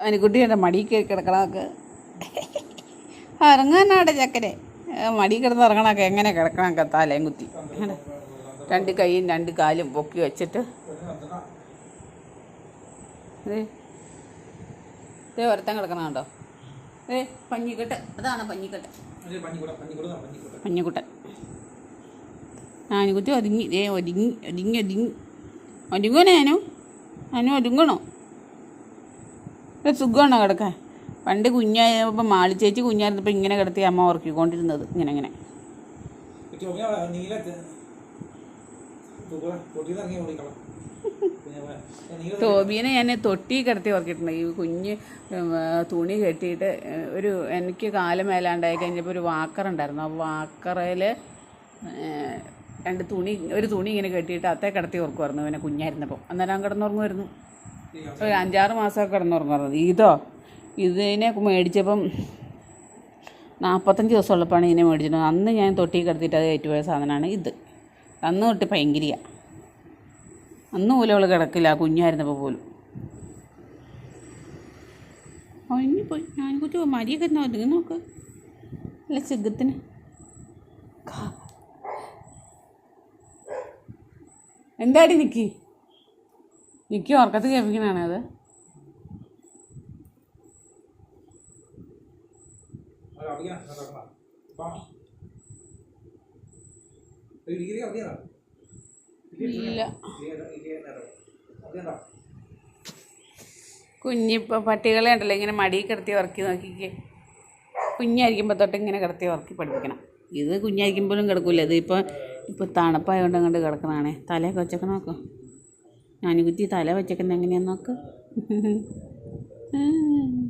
അനുകുട്ടിയുടെ മടി കയറി കിടക്കണമൊക്കെ ഇറങ്ങാനാടെ ചക്കരെ. മടി കിടന്ന് ഇറങ്ങണമൊക്കെ എങ്ങനെ കിടക്കണമൊക്കെ തലയും കുത്തി. രണ്ട് കൈയും രണ്ട് കാലും പൊക്കി വെച്ചിട്ട്. ദേ. ഒരുത്തൻ കിടക്കണ കണ്ടോ? ഏ പഞ്ഞിക്കെട്ട്. അതാണ് പഞ്ഞിക്കെട്ട്. പഞ്ഞിക്കുട്ടൻ. ആനുകുത്തി ഒതുങ്ങി. ഏ ഒതുങ്ങി ഒതുങ്ങി ഒതുങ്ങി. ഒതുങ്ങണോ അനു? അനു ഒതുങ്ങണോ? ഒരു സുഖമാണോ കിടക്കാൻ? പണ്ട് കുഞ്ഞായപ്പോൾ മാളി ചേച്ചി കുഞ്ഞായിരുന്നപ്പോൾ ഇങ്ങനെ കിടത്തി അമ്മ ഉറക്കിക്കൊണ്ടിരുന്നത് ഇങ്ങനെ ഇങ്ങനെ. ടോബീനെ ഞാൻ തൊട്ടി കിടത്തി ഉറക്കിയിട്ടുണ്ട്. ഈ കുഞ്ഞ് തുണി കെട്ടിയിട്ട് ഒരു എനിക്ക് കാലം മേലാണ്ടായി കഴിഞ്ഞപ്പോൾ ഒരു വാക്കർ ഉണ്ടായിരുന്നു. ആ വാക്കറിൽ രണ്ട് തുണി ഒരു തുണി ഇങ്ങനെ കെട്ടിയിട്ട് അത്തേ കിടത്തി ഉറക്കുമായിരുന്നു ഇവനെ കുഞ്ഞായിരുന്നപ്പോൾ അന്നേരം കിടന്നുറങ്ങുമായിരുന്നു. ഒരു അഞ്ചാറ് മാസമൊക്കെ കിടന്നുറങ്ങുമായിരുന്നു ഇതോ ഇതിനെ മേടിച്ചപ്പം നാൽപ്പത്തഞ്ച് ദിവസമുള്ളപ്പോഴാണ് ഇതിനെ മേടിച്ചത്. അന്ന് ഞാൻ തൊട്ടി കിടത്തിയിട്ട് അത് ഏറ്റുപോയ സാധനമാണ് ഇത്. അന്ന് തൊട്ട് ഭയങ്കരിയാണ് അന്ന് പോലും അവൾ കിടക്കില്ല കുഞ്ഞായിരുന്നപ്പോൾ പോലും. ഒഴിഞ്ഞു ഞാൻ കുറ്റി മരിയൊക്കെ ഒതുങ്ങി നോക്ക്. അല്ല ചെഗത്തിന്. എന്താടി നിക്കി? നിക്കി ഉറക്കത്ത് കേൾപ്പിക്കണാണ് അത്? ഇല്ല. കുഞ്ഞിപ്പോൾ പട്ടികളെ ഉണ്ടല്ലോ ഇങ്ങനെ മടിയിൽ കിടത്തി ഉറക്കി നോക്കിക്കേ. കുഞ്ഞായിരിക്കുമ്പോൾ തൊട്ട് ഇങ്ങനെ കിടത്തി ഉറക്കി പഠിപ്പിക്കണം. ഇത് കുഞ്ഞായിരിക്കുമ്പോഴും കിടക്കില്ല ഇത് ഇപ്പോൾ ഇപ്പോൾ തണുപ്പായതുകൊണ്ട് അങ്ങോട്ട് കിടക്കണതാണേ തലയൊക്കെ വെച്ചേക്കണം നോക്കും. ഞാനുകുത്തി തല വെച്ചേക്കുന്നത് എങ്ങനെയാന്ന് നോക്ക്.